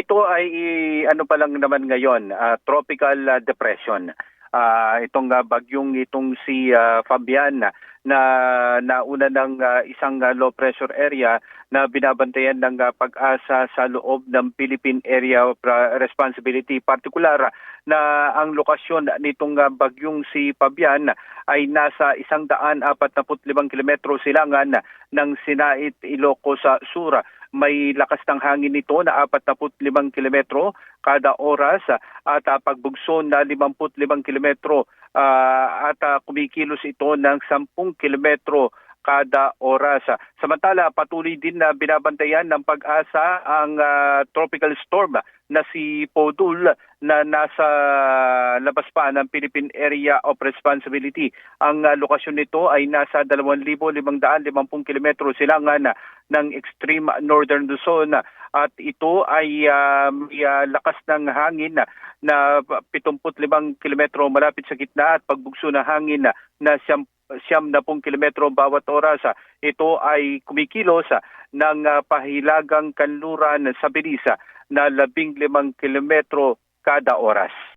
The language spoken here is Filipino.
ito ay ano pa lang naman ngayon, ah, tropical ah, depression. Ah, itong ah, bagyong itong si ah, Fabian na nauna ng ah, isang ah, low pressure area na binabantayan ng ah, pag-asa sa loob ng Philippine Area of Responsibility. Partikular na ang lokasyon nitong ah, bagyong si Fabian ay nasa 145 kilometro silangan ng Sinait, Ilocos Sur may lakas ng hangin nito na 45 kilometro kada oras at uh, pagbugso na 55 kilometro ah, at ah, kumikilos ito ng 10 kilometro kada oras. Samantala, patuloy din na binabantayan ng pag-asa ang ah, tropical storm na si Podul na nasa labas pa ng Philippine Area of Responsibility. Ang ah, lokasyon nito ay nasa 2,550 kilometro silangan ng extreme northern Luzon at ito ay ah, may ah, lakas ng hangin na, na 75 kilometro malapit sa gitna at pagbugso ng hangin na, na siyam, na pong kilometro bawat oras. Ito ay kumikilos ng ah, pahilagang kanluran sa bilis na 15 kilometro kada oras.